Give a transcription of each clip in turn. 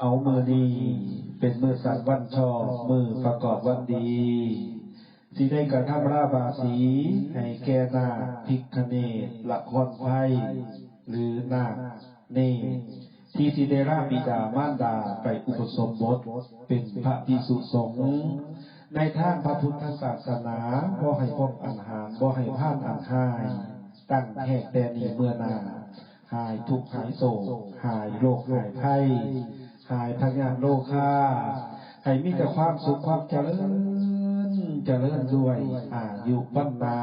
เอามือดีเป็นมือสัตว์วันชอบมือประกอบวันดีที่ได้กระทำราบาสีให้แก่นาพิกเนตละครไพหรือนาเนตรที่ที่ได้ราบิดามารดาไปอุปสมบทเป็นพระภิกษุสงฆ์ในทางพระพุทธศาสนาบ่ให้พบอันหารบ่ให้ผ่านอันหาย ตั้งแห่แต่นี้เมื่อนา หายทุกข์หายโศกหายโรคหายไข้ หายพยาธิโรคาให้มีแต่ความสุขความเจริญ เจริญด้วยอายุวันนา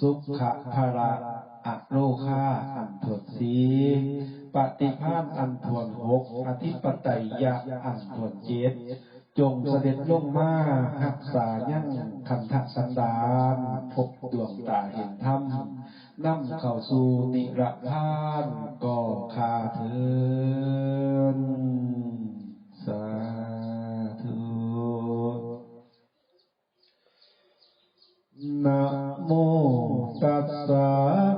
สุขะภาระอัโรคาอันถดสีปฏิภาณอันทวนหกอธิปไตยะอันทวนเจ็ดจงเสด็จลงมาหักษายั่งคันทสันดานพบดวงตาเห็นธรรม นำเข้าสู่นิรพานก่อคาเทินสาธุนะโมตัสสะ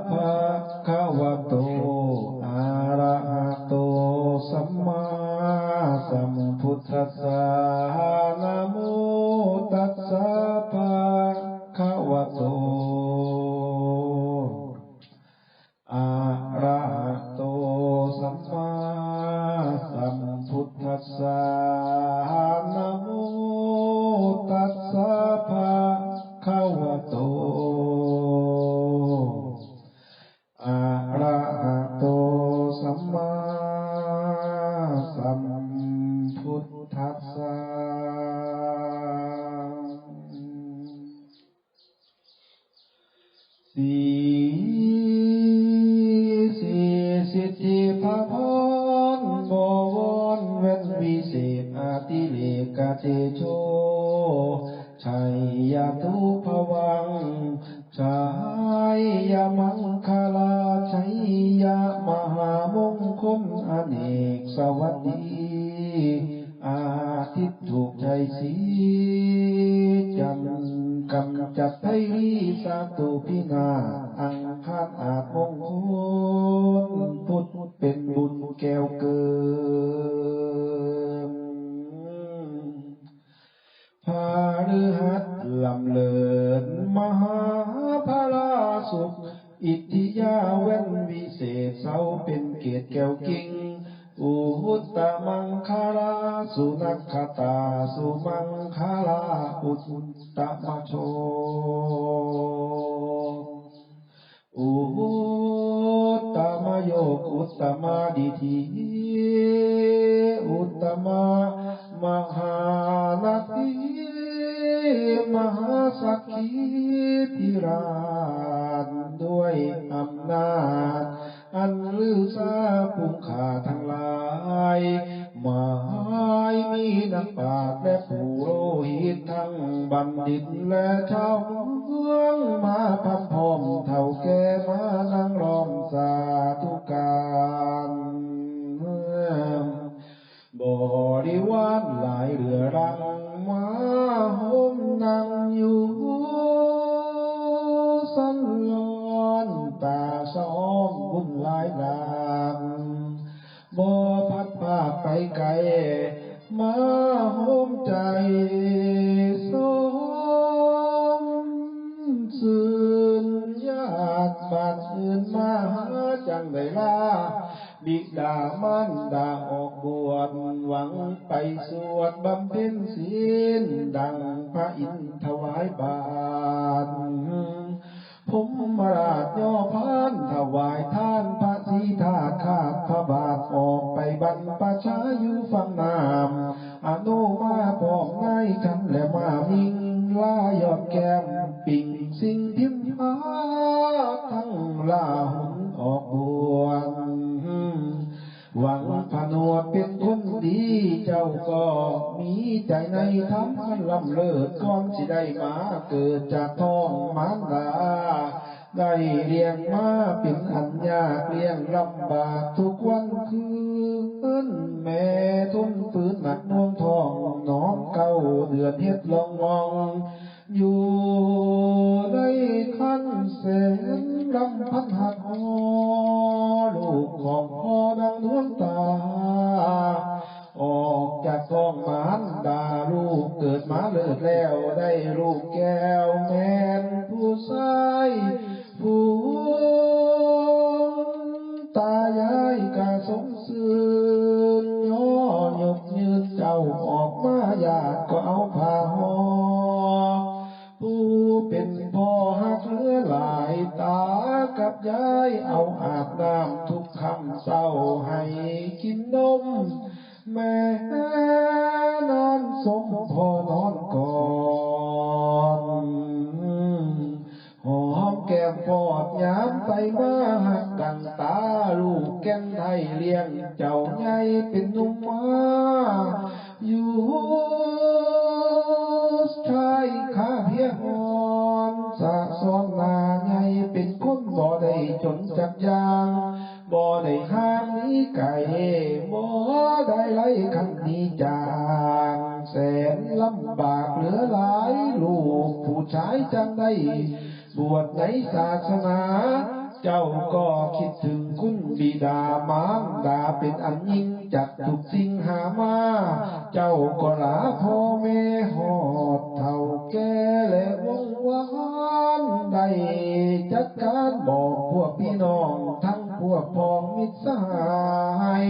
ภะคะวะโตอะระหะโตสัมมาสัมพุทธัสสะนะโมตัสสะภะคะวะโต ชัยย สุนัขตาสุมังคาราอุตตะมะโชอุตตมโยกุตตมาดิธีอุตตมามหานาทีมหาสักขีพิรานด้วยอำนาจ อันลือซาปุงขาทั้งหลาย หมายมีนักปราชญ์และผู้โลหิตทั้งบัณฑิตและชาวเมืองมาพักพร้อมเท่าแก่มานั่งล้อมสาธุการ บรรพชาอยู่ฝั่งนามอนุมาบอกนายฉันและมามิงลายอดแก้มปิ่งสิ่งพิมพาทั้งลาหุนออกบวชหวังผนวดเป็นคนดีเจ้าก็มีใจในธรรมอันลำเลิศก่อนสิได้มาเกิดจากท้องมารดา ได้เรียงมาเป็นอันยากเรียงลำบากทุกวันคืน แม่ทุ่มฟื้นหมักน่วงทองน้องเก่าเดือนเฮ็ดลองมอง อยู่ได้ขั้นเสนลำพันหักหอลูกของพ่อดังดวงตา ออกจากท้องมารดาลูกเกิดมาเลิศแล้วได้ลูกแก้ว ศาสนา เจ้าก็คิดถึงคุณบิดามารดาเป็นอันยิ่งจากทุกสิ่งหามา เจ้าก็ลาพ่อแม่หอดเท่าแก่และวงวานได้จัดการบอกพวกพี่น้องทั้งพวกพ้องมิตรสหาย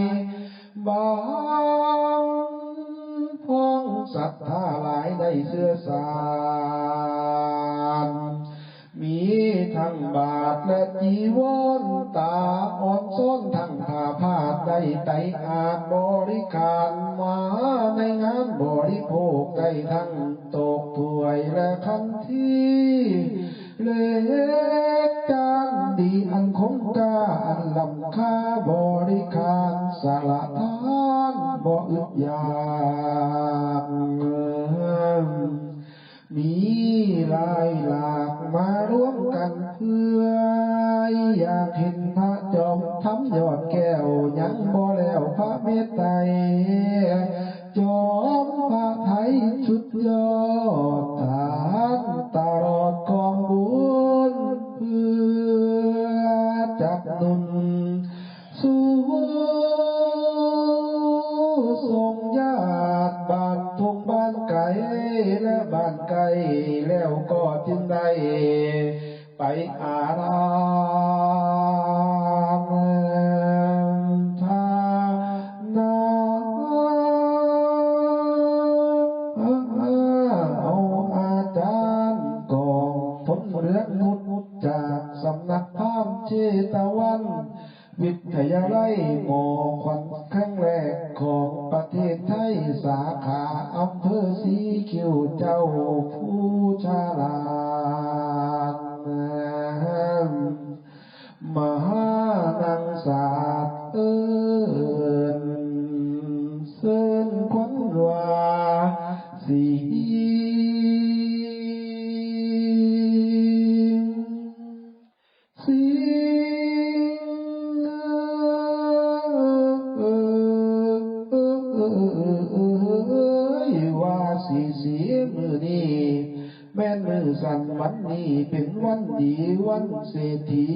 บางพ้องศรัทธาหลายได้เสื้อสา ทั้งบาทและจีวรตาออกซ้อนทั้งผ้าพาได้ไตอาจบริการมาในงานบริโภคได้ทั้งตกถ้วยและคันที่เล็ก แล้วก็จึงได้ไปอารามทานาเอาอาจารย์กองทนเรืองนุดจากสำนักพามเจตวัน วิทยาลัยหม C D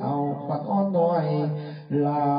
เอาปักอ้อนน่อยลา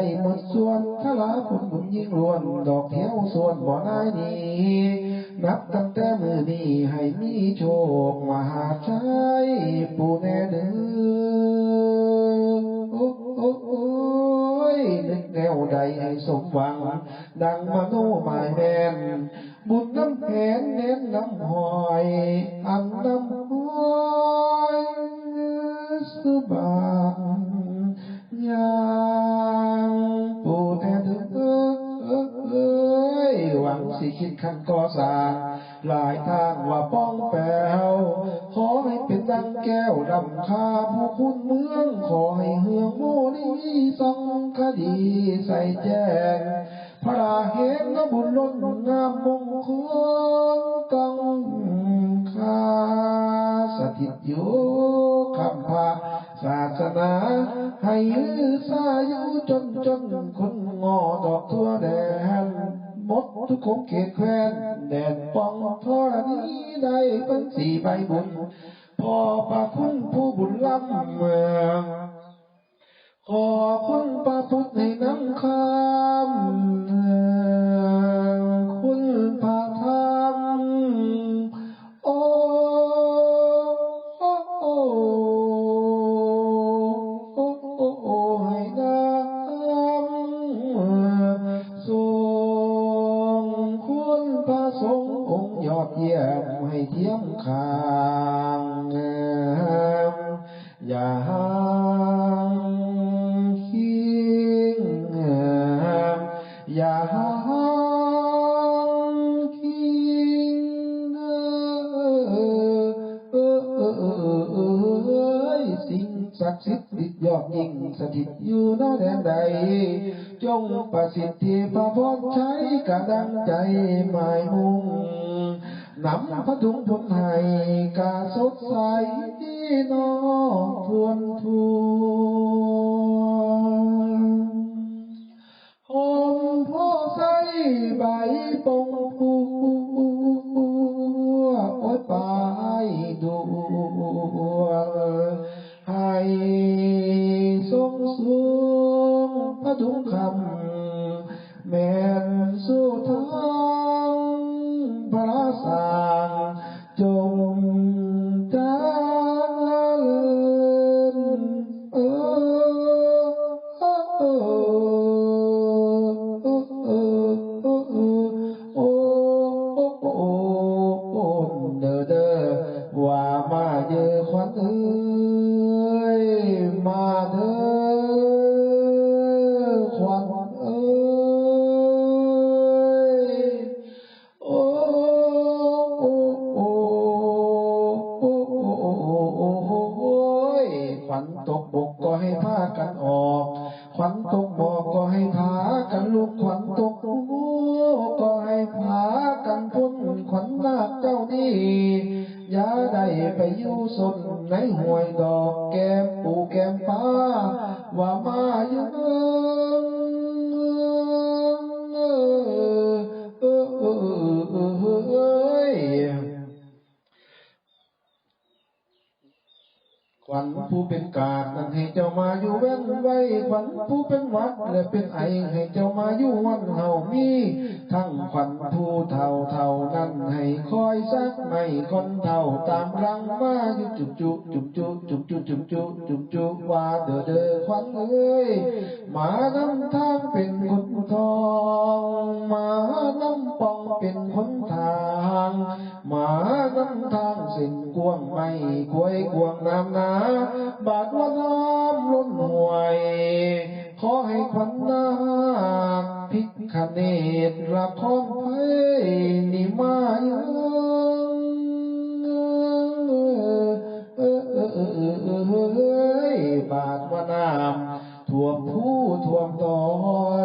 ใดหมดส่วนทลาผลบุญยิ่งล้วน ดอกเที่ยวส่วนบ่อนายนี้ นับตั้งแต่มือนี้ให้มีโชคมหาชัยปูแน่เด้อโอ้โอ้โอ้ยนึกแนวใดให้สมหวัง ดังมโนหมายแมนบุญน้ำแผนเน้นน้ำหอย อันน้ำหอยสุบานยา ขันก่อสร้างหลายทางว่าป้องแปวขอให้เป็นดังแก้วดำคาผู้คุณเมือง ขอให้เฮืองโมนีสองคดีใส่แจ้งพระราเห็นบุญล้นงามมงคลต้องคาสถิตอยู่คำพาศาสนา ให้ยื้อสายุจนจนคนงอดอกทั่วแดน มดทุกคงเขตแควนแดดปองทรณีได้เป็นสี่ใบบุญพอพระคุณผู้บุญล้ำเมืองขอคุณพระพุทธให้นำคำ กระดังใจหมายมุ่งนำพระถุงพุนให้กาสดใสน้องทวนทวนหอมพ่อใสใบปงพูโอ้ยปายดวงให้ทรงสูงพระถุงคำแม่ So อกแก้มปูแก้มฟ้าว่ามาอยู่ กาดนั่นให้เจ้ามาอยู่เว้นไว้ขวัญผู้เป็นวัดและเป็นไอให้เจ้ามาอยู่วันเฮามีทั้งขวัญผู้เท่าเท่านั้นให้คอยสักไม่คนเท่าตามรังมาอยู่จุบจุบจุบจุบจุบจุบจุบจุบจุบจุบว่าเด้อเด้อขวัญเอ้ยมานำทางเป็นคนทองมานำปองเป็นคนทางมานำทางเส้นกวงไม่ควยกวงน้ำหนาบาดว่าน้ำล้นห่วย ขอให้ขวัญนาคพิกขเนตละครเพยนิมายังเออเออเออเออเอ๋ยเอ๋ยบาดว่าน้ำท่วมผู้ท่วมตอ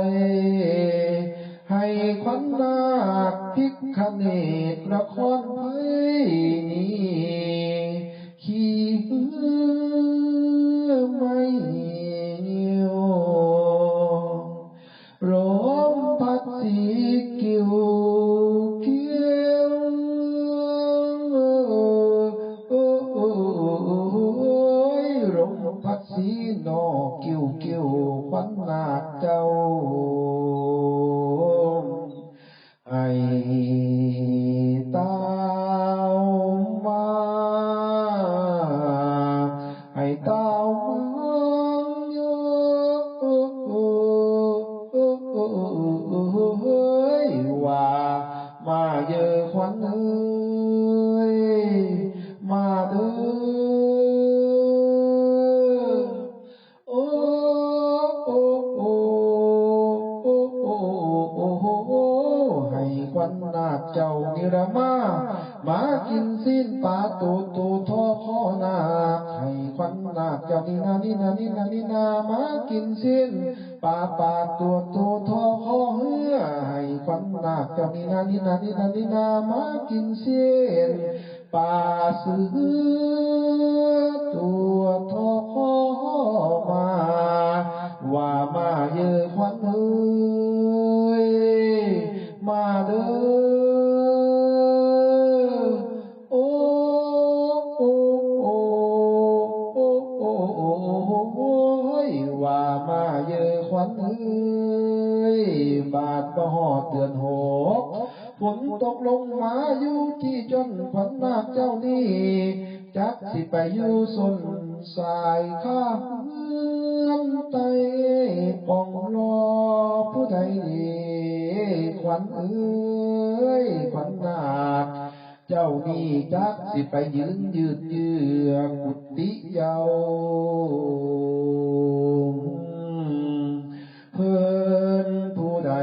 ยให้ขวัญนาคพิกขเนตละครเพ เจ้านิรมามากินสิ้นปาตูตูทอคอนาให้ควันนาเจ้านี่นานี่นานี่นานี่นามากินสิ้นปาปาตัวตูทอคอเหือให้ควันนาเจ้านี่นานี่นานี่นานี่นามากินสิ้นปาเสือตัวทอคอมาว่ามาเยอะ บาดบ่หอดเดือนหกฝนตกลงมาอยู่ที่จนขวัญนาคเจ้านี่จักสิไปอยู่สนสายข้ามไตปองรอผู้ใดดีขวัญเอ้ยขวัญนาคเจ้านี่จักสิไปยืนยืดเยือกุฏิเยา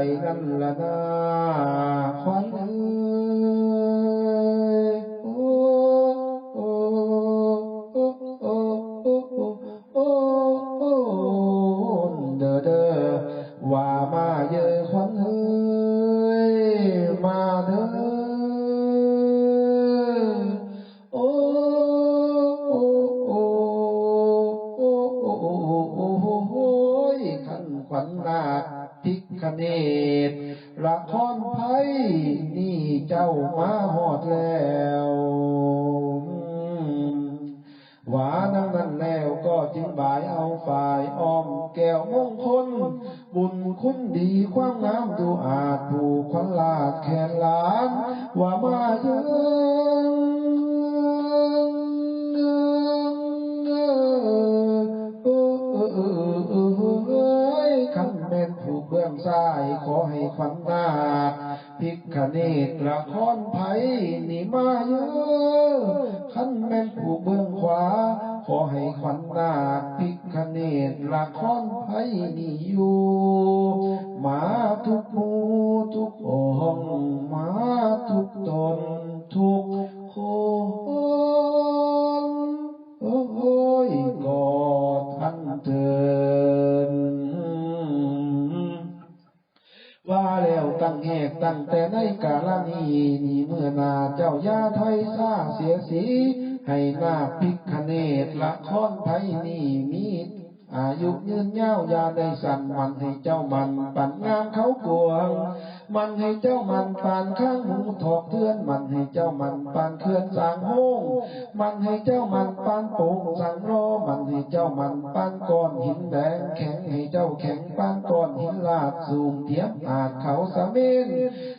සෛරම් ලදා 만 ว่าแล้วตั้งแหกตั้งแต่ในกาลนี้นี่เมื่อนาเจ้ายาไทยซาเสียสี ให้นาพิกเนตละครไทยนี่มี อายุยืนยาวอยาได้สั่นมันให้เจ้ามันปั่นงามเขากวง มันให้เจ้ามันปานข้างหูถอกเทือนมันให้เจ้ามันปานเคลื่อนสางโฮงมันให้เจ้ามันปานโป่งสังโรมันให้เจ้ามันปานก้อนหินแดงแข็งให้เจ้าแข็งปานก้อนหินลาดสูงเทียมอาจเขาสะเมน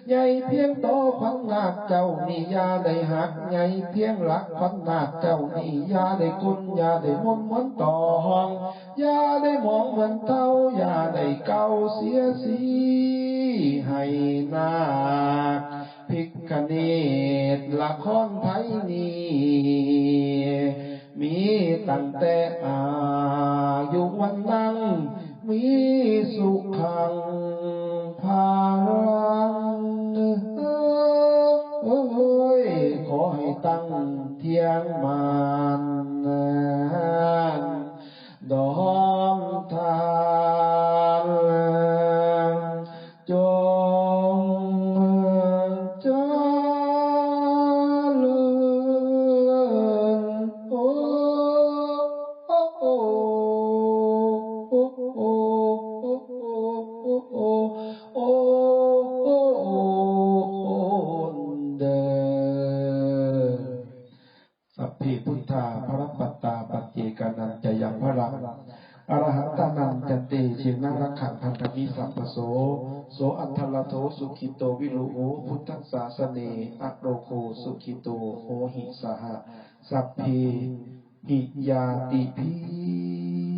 ใหญ่เพียงโตขวัญนาคเจ้านี่ยาได้หักใหญ่เพียงหลักขวัญนาเจ้านี่ยาได้กุลยาได้มนมือนต่อห้อง อนเหมือย่ายาได้เก่าเสียสีให้นาคพิกเนตละครไทยนี้มีตั้งแต่อายุวันนั้นมี สัพปโส โสอันทลโทสุขิโตวิรุโอพุทธศาสเนอัโรโคสุขิโตโหหิสหะ สัพพีหิยาติพี